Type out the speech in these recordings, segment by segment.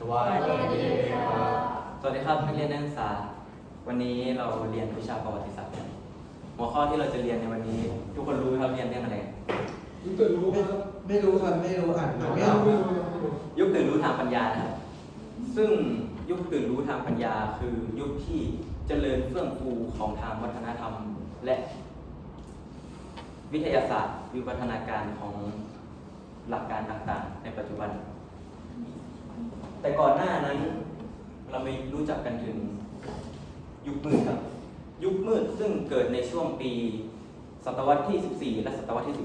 สวัสดีครับ สวัสดีครับนักเรียนนักศึกษา วันนี้เราเรียนวิชาประวัติศาสตร์กันหัวข้อที่เราจะเรียนในวันนี้ ทุกคนรู้ไหมครับเรียนเรื่องอะไร รู้ตื่นรู้ครับ ไม่รู้ครับไม่รู้อ่านไม่ไม่รู้ออกไม่รู้ไม่รู้ยุคตื่นรู้ทางปัญญานะครับ ซึ่งยุคตื่นรู้ทางปัญญา คือยุคที่เจริญเฟื่องฟูของทางวัฒนธรรม และ วิทยาศาสตร์วิวัฒนาการของหลักการต่างๆ ในปัจจุบัน แต่ก่อนหน้านั้น เราไม่รู้จักกันถึงยุคมืดครับ ยุคมืดซึ่งเกิดในช่วงปี ศตวรรษที่ 14 และศตวรรษที่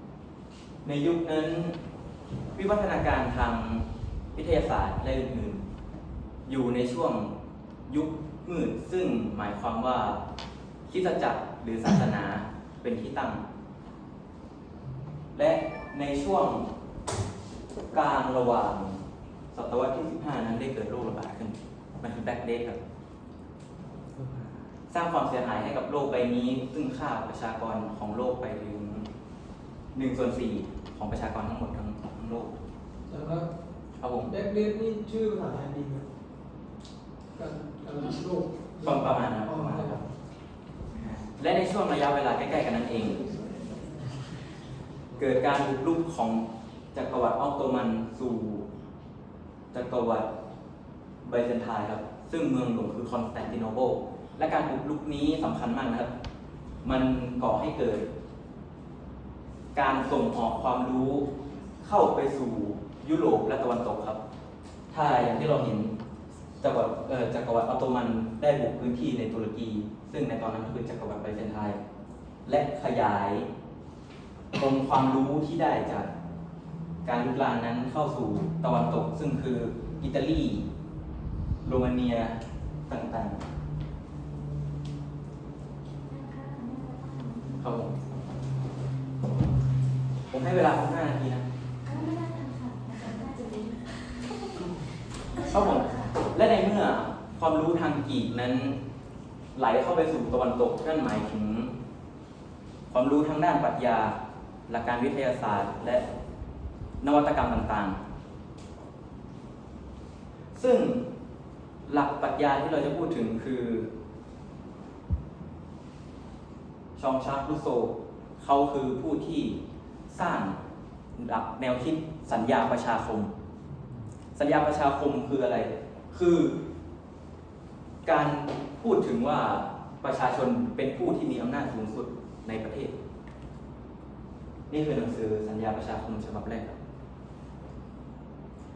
15 ในยุคนั้นวิวัฒนาการทางวิทยาศาสตร์และอื่นๆ อยู่ในช่วงยุคมืดซึ่งหมายความว่าคริสตจักรหรือศาสนาเป็นที่ตั้ง และในช่วงกลางระหว่าง 15นั้นได้เกิดโรคระบาดขึ้น มันคือแบล็กเดทครับ สร้างความเสียหายให้กับโลกใบนี้ ซึ่งฆ่าประชากรของโลกไปถึง1ส่วน4ของประชากรทั้งหมดทั้งทั้งโลกแต่ว่าครับผมแบ็กเดนนี่ชื่อภาษาไทยดีไหมการการโลกประมาณนั้นอ๋อประมาณคนั้นครัรับบและในช่วงระยะเวลาใกล้ๆกันนั้นเอง เกิดการบุกรุกของจักรวรรดิออตโตมันสู่จักรวรรดิ ไบเซนไทน์ครับ ซึ่งเมืองหลวงคือคอนสแตนติโนเปิลและการบุกรุกนี้สำคัญมากนะครับ มันก่อให้เกิด การส่งออกความรู้เข้าไปสู่ยุโรปและตะวันตกครับ ถ้าอย่างที่เราเห็นจักรวรรดิอ่อจักรวรรดิออตโตมันได้บุกพื้นที่ในตุรกี ซึ่งในตอนนั้นคือจักรวรรดิไบเซนไทน์และขยายองค์ความรู้ที่ได้จากการลุกลานนั้นเข้าสู่ตะวันตก ซึ่งคืออิตาลี โรมาเนียต่างๆครับผมผมให้เวลาคุณห้านาทีนะครับผมและในเมื่อความรู้ทางกรีกนั้น ไหลเข้าไปสู่ตะวันตกนั่นหมายถึง ความรู้ทางด้านปรัชญา หลักการวิทยาศาสตร์ และนวัตกรรมต่างๆ ซึ่ง หลักปรัชญาที่เราจะพูดถึงคือชองชาร์กรูโซ เขาคือผู้ที่สร้างหลักแนวคิดสัญญาประชาคม สัญญาประชาคมคืออะไร คือการพูดถึงว่าประชาชนเป็นผู้ที่มีอำนาจสูงสุดในประเทศ นี่คือหนังสือสัญญาประชาคมฉบับแรก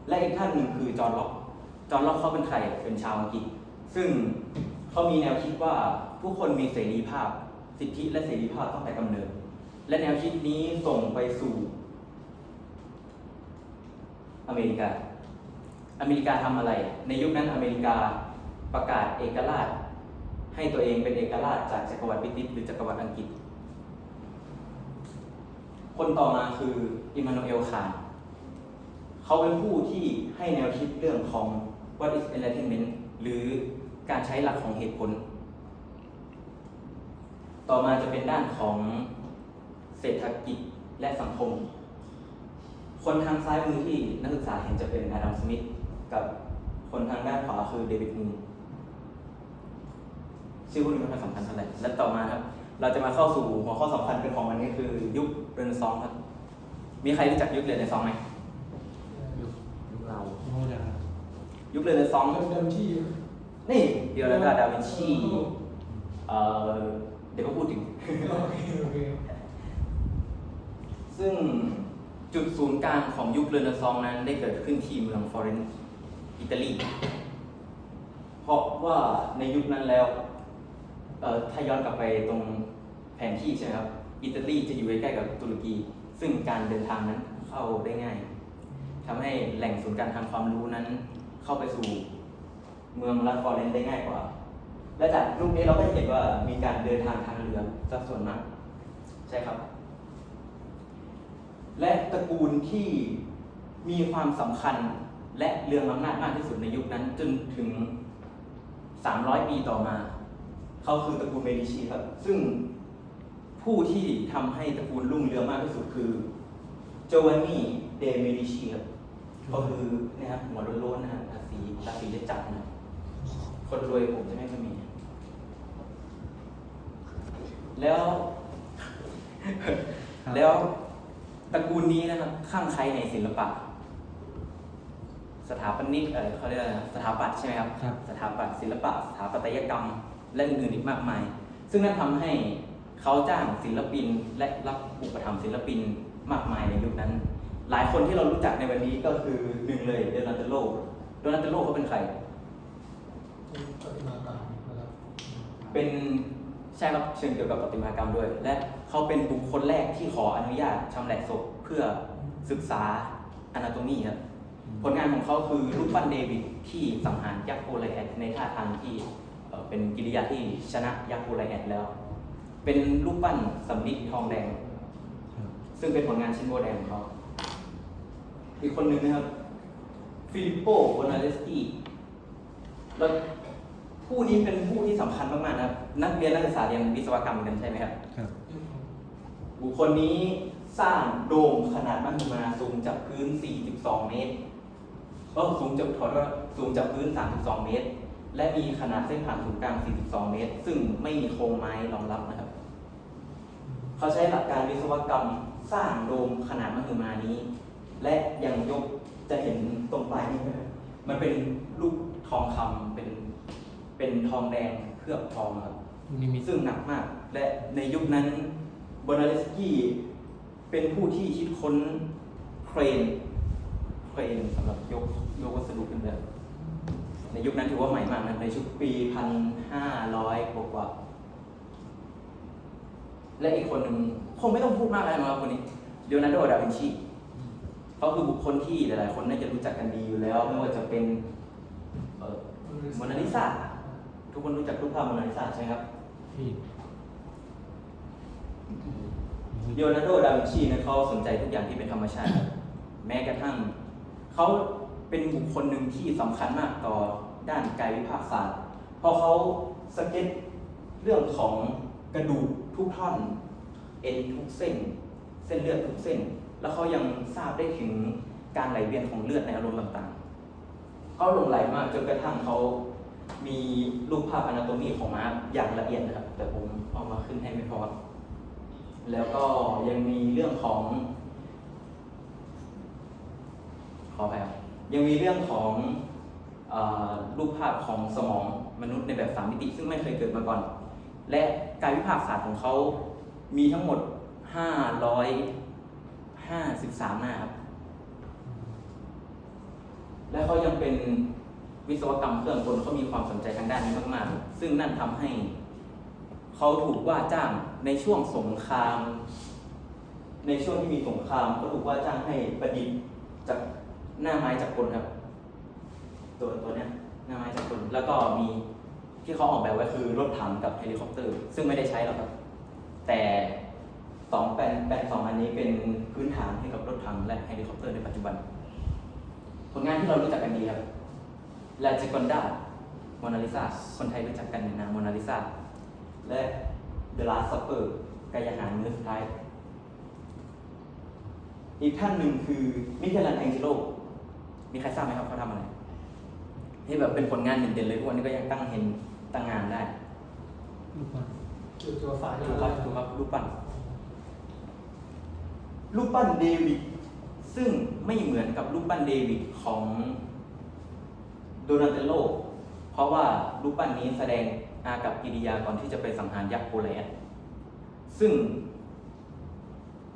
และอีกท่านหนึ่งคือจอห์นล็อก จอห์นล็อกเขาเป็นใครเป็นชาวอังกฤษ ซึ่งเขามีแนวคิดว่าผู้คนมีเสรีภาพ สิทธิและเสรีภาพตั้งแต่กำเนิด และแนวคิดนี้ส่งไปสู่อเมริกา อเมริกาทำอะไร ในยุคนั้นอเมริกาประกาศเอกราช ให้ตัวเองเป็นเอกราชจากจักรวรรดิบริติชหรือจักรวรรดิอังกฤษ คนต่อมาคืออิมมานูเอลคานเขาเป็นผู้ที่ให้แนวคิดเรื่องของ what is enlightenment หรือการใช้หลักของเหตุผล ต่อมาจะเป็นด้านของเศรษฐกิจและสังคม คนทางซ้ายมือที่นักศึกษาเห็นจะเป็นอาดัมสมิธกับคนทางด้านขวาคือเดวิดมูนชื่อพวกนี้ไม่ค่อยสำคัญเท่าไหร่และต่อมาครับ เราจะมาเข้าสู่หัวข้อสำคัญเป็นของวันนี้คือยุคเรเนซองส์ครับ มีใครรู้จักยุคเรเนซองส์ไหมยุคยุคเราโอ้ ยยุคเรเนซองส์เริ่มเดิมที่นี่เดียวแล้วก็ดาวินชีเอ่อเดี๋ยวก็พูดถึงโอเคโอเคซึ่งจุดศูนย์กลางของยุคเรเนซองส์นั้นได้เกิดขึ้นที่เมืองฟลอเรนซ์อิตาลี เพราะว่าในยุคนั้นแล้วเอ่อถ้าย้อนกลับไปตรงแผนที่ใช่ไหมครับ อิตาลีจะอยู่ใกล้ๆกับตุรกี ซึ่งการเดินทางนั้นเข้าได้ง่ายทำให้แหล่งศูนย์กลางทางความรู้นั้น เข้าไปสู่เมืองรัฐฟอเรนซ์ได้ง่ายกว่า และจากรูปนี้เราก็เห็นว่ามีการเดินทางทางเรือสัดส่วนมากใช่ครับ และตระกูลที่มีความสำคัญและเรืองอำนาจมากที่สุดในยุคนั้นจนถึง 300 ปีต่อมา เขาคือตระกูลเมดิชีครับ ซึ่งผู้ที่ทำให้ตระกูลรุ่งเรืองมากที่สุดคือโจวานนี่เดเมดิชีครับก็คือนะครับหัวโล้นๆนะครับ จัดนะคนรวยผมจะไม่ค่อยมี แล้ว แล้วตระกูลนี้นะครับ ข้างใครในศิลปะ สถาปนิกเออเขาเรียกอะไรนะสถาปัตย์ใช่ไหมครับ ครับ สถาปัตย์ศิลปะ สถาปัตยกรรม และอื่นๆอีกมากมาย ซึ่งนั่นทำให้เขาจ้างศิลปินและรับอุปถัมภ์ศิลปินมากมายในยุคนั้น หลายคนที่เรารู้จักในวันนี้ก็คือหนึ่งเลยเดนันเตโล โดนันเตโลเขาเป็นใครเป็นปฏิมากรรมนะครับเป็นใช่ครับเชิงเกี่ยวกับประติมากรรมด้วย และเขาเป็นบุคคลแรกที่ขออนุญาตชำแหละศพเพื่อศึกษาอนาโตมีครับผลงานของเขาคือรูปปั้นเดวิดที่สังหารยักษ์โกลแอดในท่าทางที่เอ่อเป็นกิริยาที่ชนะยักษ์โกลแอดแล้ว เป็นรูปปั้นสำริดทองแดงครับซึ่งเป็นผลงานชิ้นโบแดงของเขา อีกคนหนึ่งนะครับ ฟิลิปโปโบนาเลสกี้แล้วผู้นี้เป็นผู้ที่สำคัญมากๆนะครับ นักเรียนนักศึกษาเรียนวิศวกรรมกันใช่ไหมครับ ครับ บุคคลนี้สร้างโดมขนาดมหึมาสูงจากพื้น 42 เมตรเออสูงจากถอดว่าสูงจากพื้น 32 เมตร และมีขนาดเส้นผ่านศูนย์กลาง 42 เมตร ซึ่งไม่มีโครงไม้รองรับนะครับ เขาใช้หลักการวิศวกรรมสร้างโดมขนาดมหึมานี้ และยังยก จะเห็นตรงปลายนี้ไหมครับมันเป็นลูกทองคำเป็นเป็นทองแดงเคลือบทองครับนี่มีซึ่งหนักมาก และในยุคนั้นบอนาเลสกี้เป็นผู้ที่คิดค้นเครนเครนสำหรับยกยกวัสดุขึ้นแบบในยุคนั้นถือว่าใหม่มากนะในชุดปีพันห้าร้อยกว่าๆและอีกคนหนึ่งคงไม่ต้องพูดมากอะไรมาครับคนนี้เดโอนาร์โด ดาวินชี เขาคือบุคคลที่หลายๆ คนน่าจะรู้จักกันดีอยู่แล้ว ไม่ว่าจะเป็นเอ่อโมนาลิซาทุกคนรู้จักรูปภาพโมนาลิซาใช่ไหมครับพี่โยนาร์โดดาวินชีนะเขาสนใจทุกอย่างที่เป็นธรรมชาติ แม้กระทั่ง เขาเป็นบุคคลหนึ่งที่สำคัญมากต่อด้านกายวิภาคศาสตร์เพราะเขาสเก็ตเรื่องของกระดูกทุกท่อน เอ็นทุกเส้น เส้นเลือดทุกเส้น แล้วเขายังทราบได้ถึงการไหลเวียนของเลือดในอารมณ์ต่างๆเขาหลงไหลมากจนกระทั่งเขามีรูปภาพอนาโตมีของม้าอย่างละเอียดนะครับ แต่ผมเอามาขึ้นให้ไม่พอ แล้วก็ยังมีเรื่องของ ขอไปครับยังมีเรื่องของอรูปภาพของสมองมนุษย์ในแบบสามมิติ ซึ่งไม่เคยเกิดมาก่อน และการวิภาคศาสตร์ของเขามีทั้งหมด553 ห้าสิบสามหน้าครับ และเขายังเป็นวิศวกรรมเครื่องกลเขามีความสนใจทางด้านนี้มากๆ ซึ่งนั่นทำให้ เขาถูกว่าจ้างในช่วงสงคราม ในช่วงที่มีสงครามเขาถูกว่าจ้างให้ประดิษฐ์จากหน้าไม้จากกลครับ ตัวตัวเนี้ยหน้าไม้จากกลแล้วก็มีที่เขาออกแบบไว้คือรถถังกับเฮลิคอปเตอร์ ซึ่งไม่ได้ใช้หรอกครับ แต่ สองแปลนแปลนสองอันนี้เป็นพื้นฐานให้กับรถถังและเฮลิคอปเตอร์ในปัจจุบัน ผลงานที่เรารู้จักกันดีครับลาจิกอนดาโมนาลิซาคนไทยรู้จักกันในนามโมนาลิซาและ The Last Supper กายอาหารมื้อสุดท้าย อีกท่านหนึ่งคือมิเคลันแองเจโลมีใครทราบไหมครับเขาทำอะไร ที่แบบเป็นผลงานเด่นๆเลยทุกวันนี้ก็ยังตั้งเห็นตั้งงานได้ลูกบอลเกี่ยวกับฝ่ายถูกครับถูกครับรูปปั้น รูปปั้นเดวิดซึ่งไม่เหมือนกับรูปปั้นเดวิดของโดนาเตโล เพราะว่ารูปปั้นนี้แสดงอากับกิริยาก่อนที่จะไปสังหารยักษ์โกลแอดซึ่ง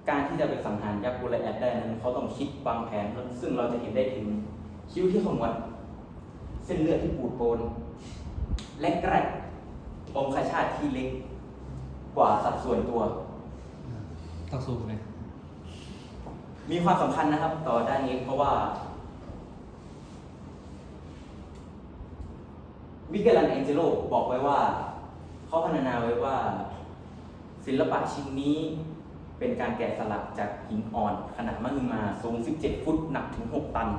การที่จะไปสังหารยักษ์โกลแอดได้นั้นเขาต้องคิดวางแผน ซึ่งเราจะเห็นได้ถึงคิ้วที่ขมวดเส้นเลือดที่ปูดโปนและกรกองคชาตที่เล็กกว่าสัดส่วนตัว ต้องซูมเลย มีความสำคัญนะครับต่อด้านนี้เพราะว่ามิเกลันแองเจโลบอกไว้ว่า เขาพรรณนาไว้ว่า ศิลปะชิ้นนี้เป็นการแกะสลักจากหินอ่อน ขนาดมหึมาสูง 17 ฟุตหนักถึง 6 ตัน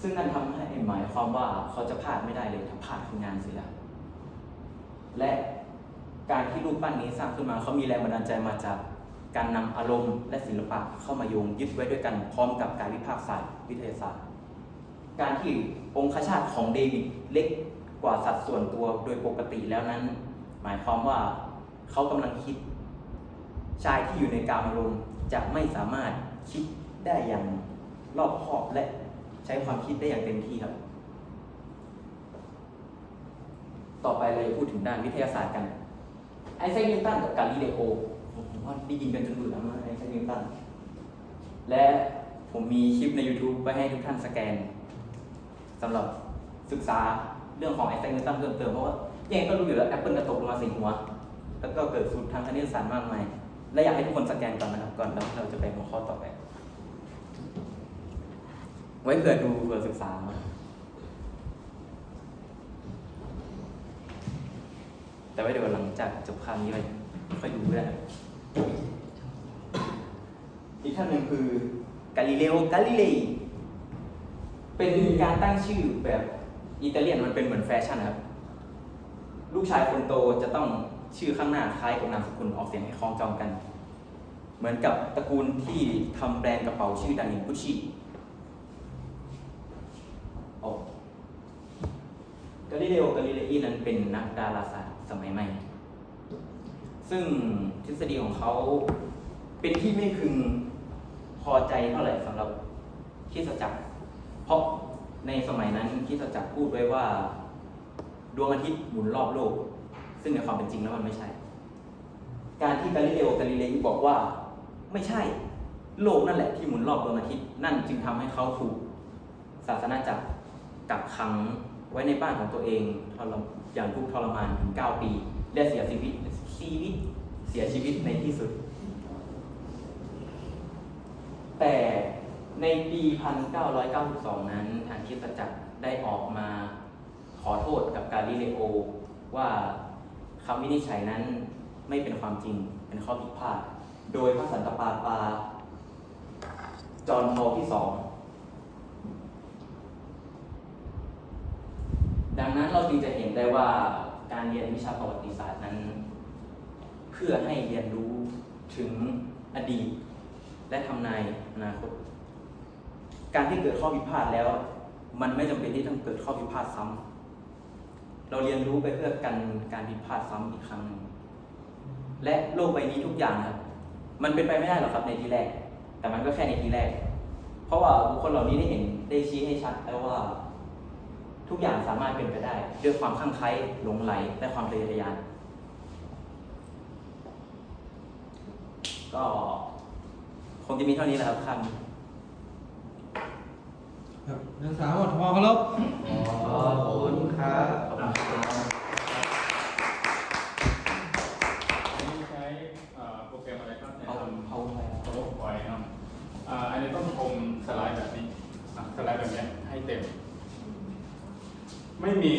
ซึ่งนั่นทำให้หมายความว่าเขาจะพลาดไม่ได้เลยถ้าพลาดคืองานศิลปะและการที่รูปปั้นนี้สร้างขึ้นมาเขามีแรงบันดาลใจมาจาก การนำอารมณ์และศิลปะเข้ามาโยงยึดไว้ด้วยกันพร้อมกับการวิพากษ์ศาสตร์วิทยาศาสตร์ การที่องคชาตของเดวิดเล็กกว่าสัดส่วนตัวโดยปกติแล้วนั้น หมายความว่าเขากำลังคิด ชายที่อยู่ในกามอารมณ์จะไม่สามารถคิดได้อย่างรอบคอบและใช้ความคิดได้อย่างเต็มที่ครับ ต่อไปเราจะพูดถึงด้านวิทยาศาสตร์กัน ไอแซคนิวตันกับกาลิเลโอ ว่าได้ยินกันจนเบื่อมากไอแซคนิวตันและผมมีคลิปใน YouTube ไว้ให้ทุกท่านสแกนสำหรับศึกษาเรื่องของไอแซคนิวตันเพิ่มเติมเพราะว่ายังไงก็รู้อยู่แล้วแอปเปิลกระตกลงมาใส่หัว แล้วก็เกิดสูตรทางคณิตศาสตร์มากมาย และอยากให้ทุกคนสแกนก่อนนะครับก่อนแล้วเราจะไปหัวข้อต่อไป ไว้เผื่อดูเผื่อศึกษาแต่ว่าเดี๋ยวหลังจากจบคราวนี้ไปค่อยดูก็ได้ครับอีก ท่านหนึ่งคือกาลิเลโอกาลิเลย์เป็นการตั้งชื่อแบบอิตาเลียนมันเป็นเหมือนแฟชั่นครับ ลูกชายคนโตจะต้องชื่อข้างหน้าคล้ายกับนามสกุลออกเสียงให้คล้องจองกัน เหมือนกับตระกูลที่ทำแบรนด์กระเป๋าชื่อดังอย่างกุชชี่โอ้กาลิเลโอกาลิเลอีนั้นเป็นนักดาราศาสตร์สมัยใหม่ ซึ่งทฤษฎีของเขาเป็นที่ไม่พึง พอใจเท่าไหร่สำหรับคริสจักร เพราะในสมัยนั้นคริสจักรพูดไว้ว่า ดวงอาทิตย์หมุนรอบโลก ซึ่งในความเป็นจริงแล้วมันไม่ใช่ การที่กาลิเลโอกาลิเลอีบอกว่าไม่ใช่โลกนั่นแหละที่หมุนรอบดวงอาทิตย์นั่นจึงทำให้เขาถูกศาสนาจักรกักขังไว้ในบ้านของตัวเองทรมอย่างทุกทรมานถึง9ปี และเสียชีวิตชีวิตเสียชีวิตในที่สุด แต่ในปี 1992 นั้นทางคริสตจักรได้ออกมาขอโทษกับกาลิเลโอ ว่าคำวินิจฉัยนั้นไม่เป็นความจริงเป็นข้อผิดพลาด โดยพระสันตะปาปา จอห์นพอลที่สองดังนั้นเราจึงจะเห็นได้ว่าการเรียนวิชาประวัติศาสตร์นั้น เพื่อให้เรียนรู้ถึงอดีต และทำนาย อนาคต การที่เกิดข้อผิดพลาดแล้ว มันไม่จำเป็นที่ต้องเกิดข้อผิดพลาดซ้ำเราเรียนรู้ไปเพื่อกันการผิดพลาดซ้ำอีกครั้งหนึ่งและโลกใบนี้ทุกอย่างครับ มันเป็นไปไม่ได้หรอกครับในทีแรก แต่มันก็แค่ในทีแรก เพราะว่าบุคคลเหล่านี้ได้เห็นได้ชี้ให้ชัดแล้วว่า ทุกอย่างสามารถเป็นไปได้ ด้วยความข้างไคล้หลงไหลและความทะเยอทะยานก็ คงจะมีเท่านี้แหละครับคครับนักศึกษาหมดพอเคารพขอบคุณครับำขอบคุณครับ อันนี้ใช้เอ่อโปรแกรมอะไรครับในเอาทำ เอาไปโต๊ะไว้เนาะอ่าอันนี้ต้องชมสไลด์แบบนี้อะสไลด์แบบเนี้ยให้เต็ม ไม่มี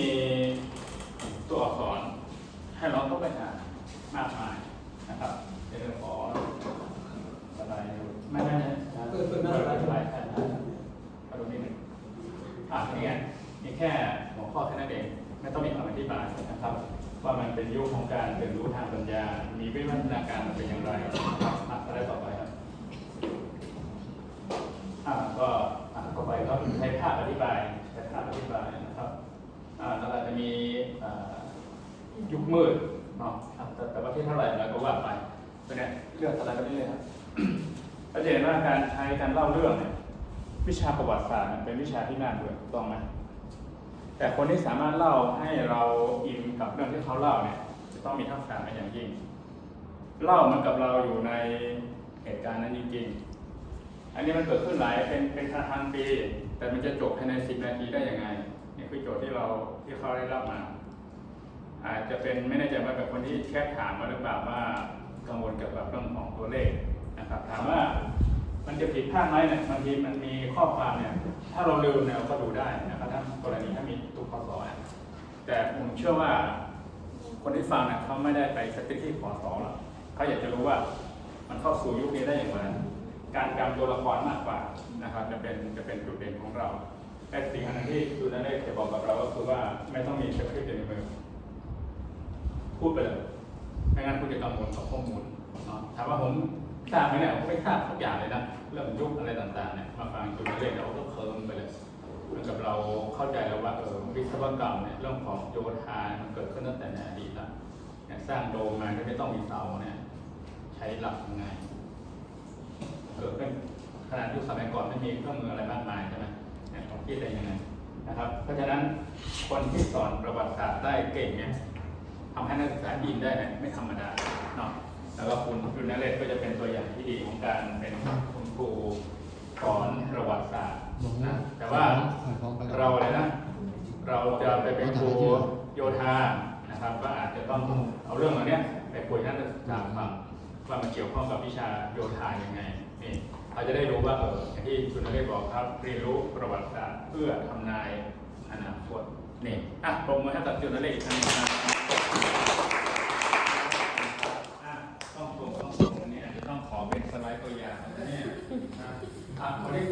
ตัวอักษร ให้เราต้องไปหามากมายนะครับเดี๋ยวขอสไลด์ดูไม่ไม่ไม่ เปิดเปิดหน้าสไลด์ สไลด์แค่นั้นเอาดูนิดหนึ่งอะนี่ไงนี่แค่ หัวข้อแค่นั้นเอง ไม่ต้องมีคำอธิบายนะครับ ว่ามันเป็นยุคของการเรียนรู้ทางปัญญา มีวิวัฒนาการมันเป็นอย่างไรอะสไลด์ต่อไปครับอ่าก็อ่าต่อไปก็ใช้ภาพอธิบายใช้ภาพอธิบายนะครับอ่าแล้วเราจะมีอ่ายุคมืดเนาะครับแต่แต่ว่าที่เท่าไหร่เราก็ว่าไปตัวเนี้ยเลือกอะไรไปเรื่อยๆครับก็จะเห็นว่าการใช้การเล่าเรื่องเนี่ยวิชาประวัติศาสตร์เนี่ยเป็นวิชาที่น่าเบื่อถูกต้องไหม แต่คนที่สามารถเล่าให้เราอินกับเรื่องที่เขาเล่าเนี่ยจะต้องมีทักษะเป็นอย่างยิ่ง เล่าเหมือนกับเราอยู่ในเหตุการณ์นั้นจริงๆ อันนี้มันเกิดขึ้นหลายเป็นเป็นพันปี แต่มันจะจบภายในสิบนาทีได้ยังไงนี่คือโจทย์ที่เราที่เขาได้รับมา อาจจะเป็นไม่แน่ใจว่าเป็นคนที่แค่ถามมาหรือเปล่าว่ากังวลเกี่ยวกับเรื่องของตัวเลขนะครับถามว่ามันจะผิดพลาดไหมเนี่ยบางทีมันมีข้อความเนี่ยถ้าเราลืมเนี่ยเราก็ดูได้นะค รับถ้ากรณีถ้ามีตุกข้อสอนแต่ผมเชื่อว่าคนที่ฟังนี่เขาไม่ได้ไปสติ๊กที่ข้อสอบหรอกเขาอยากจะรู้ว่ามันเข้าสู่ยุคนี้ได้อย่างไรการจำตัวละครมากกว่านะครับ จะเป็นจะเป็นจุดเด่นของเราแต่สิ่งอันหนึงที่ดูนันได้จะบอกกับเราก็คือว่าไม่ต้องมีสคริปต์ในมือพูดไปเลยไม่งั้นคุณจะกังวลกับข้อมูลถามว่าผมทราบไหมเนี่ยผมไม่ทราบทุกอย่างเลยนะเรื่องยุคอะไรต่างๆเนี่ยมาฟังจุดเล็กเราก็เคิร์มไปเลย มือนกับเราเข้าใจแล้วว่าเออวิศวกรรมเนี่ยเรื่องของโยธามันเกิดขึ้นตั้งแต่ในอดีตแล้วเนี่ยสร้างโดมมาก็ไม่ต้องมีเสาเนี่ยใช้หลักยังไงเกิดเป็นขนาดยุคสมัยก่อนไม่มีเครื่องมืออะไรมากมายใช่ไหมเนี่ยของที่ได้ยังไงนะครับ เพราะฉะนั้นคนที่สอนประวัติศาสตร์ได้เก่งเนี่ยทำให้นักศึกษายินได้เนี่ยไม่ธรรมดาเนาะแล้วก็คุณยุณนเรศก็จะเป็นตัวอย่างที่ดีของการเป็นคุณครูสอนประวัติศาสตร์ นะว่าแต่ว่าขายของไปก่อนเราเลยนะ เราจะไปเป็นครูโยธานะครับ ก็อาจจะต้องเอาเรื่องเหล่านี้ไปคุยให้นักศึกษาฟังว่ามันเกี่ยวข้องกับวิชาโยธายังไงนี่เราจะได้รู้ว่าเอออย่างที่คุณนเรศบอกครับเรียนรู้ประวัติศาสตร์เพื่อทำนายอนาคตนี่อะปรบมือให้กับคุณนเรศอีกครั้งหนึงนะอะต้องตรงต้องตรงอันนี้อาจจะต้องขอเป็นสไลด์ตัวอย่างนะเนี่ยอะคนที่